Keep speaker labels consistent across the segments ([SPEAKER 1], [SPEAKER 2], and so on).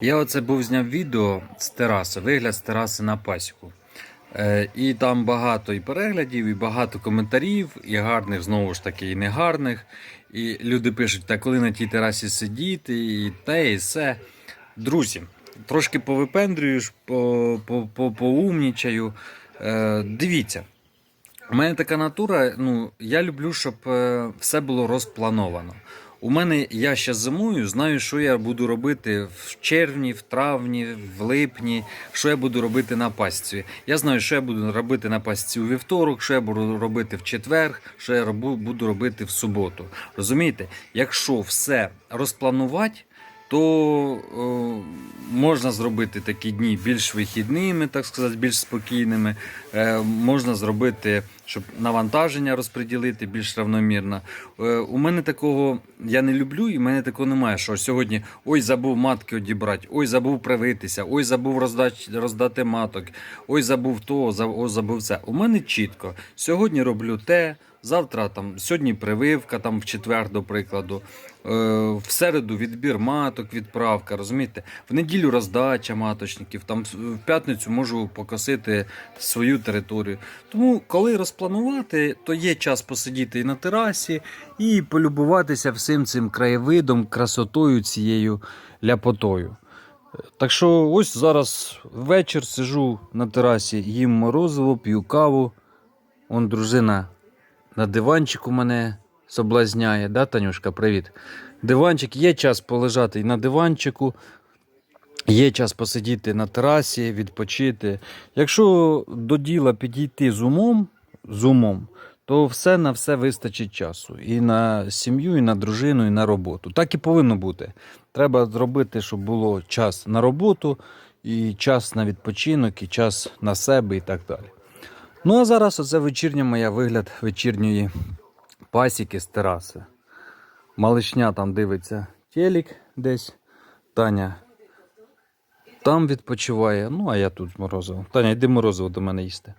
[SPEAKER 1] Я оце був зняв відео з тераси, вигляд з тераси на пасіку. Е, і там багато і переглядів, і багато коментарів, і гарних, знову ж таки, і негарних. І люди пишуть, та коли на тій терасі сидіти, і те, і все. Друзі, трошки повипендрюю, по, по, по, поумнічаю. Е, дивіться. У мене така натура, ну, я люблю, щоб е, все було розплановано. У мене я ще зимою знаю, що я буду робити в червні, в травні, в липні, що я буду робити на пастці. Я знаю, що я буду робити на пастці у вівторок, що я буду робити в четвер, що я буду робити в суботу. Розумієте, якщо все розпланувати, то е, можна зробити такі дні більш вихідними, так сказати, більш спокійними. Е, можна зробити, щоб навантаження розподілити більш равномірно. Е, у мене такого я не люблю, і в мене такого немає, що сьогодні ой, забув матки одібрати, ой, забув привитися, ой, забув роздати, роздати маток, ой, забув то, ой, забув це. У мене чітко. Сьогодні роблю те. Завтра там сьогодні прививка, там в четвер, до прикладу. Е, в середу відбір маток, відправка, розумієте? В неділю роздача маточників, там в п'ятницю можу покосити свою територію. Тому, коли розпланувати, то є час посидіти і на терасі, і полюбуватися всім цим краєвидом, красотою цією ляпотою. Так що ось зараз вечір сижу на терасі, їм морозиво, п'ю каву. Он дружина на диванчику мене соблазняє, да, Танюшка, привіт. Диванчик, є час полежати і на диванчику, є час посидіти на терасі, відпочити. Якщо до діла підійти з умом, з умом, то все на все вистачить часу. І на сім'ю, і на дружину, і на роботу. Так і повинно бути. Треба зробити, щоб було час на роботу, і час на відпочинок, і час на себе, і так далі. Ну а зараз оце вечірня моя вигляд вечірньої пасіки з тераси. Малишня там дивиться телік десь. Таня там відпочиває. Ну, а я тут морозиво. Таня, йди морозиво до мене їсти.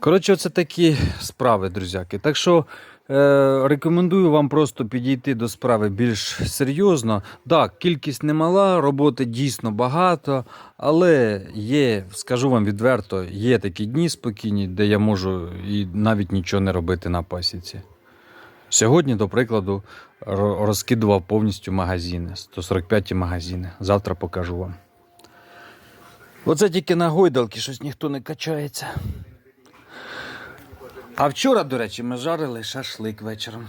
[SPEAKER 1] Коротше, оце такі справи, друзяки. Так що е, рекомендую вам просто підійти до справи більш серйозно. Так, кількість немала, роботи дійсно багато, але є, скажу вам відверто, є такі дні спокійні, де я можу і навіть нічого не робити на пасіці. Сьогодні, до прикладу, розкидував повністю магазини, 145 магазини. Завтра покажу вам. Оце тільки на гойдалки щось ніхто не качається. А вчора, до речі, ми жарили шашлик вечором.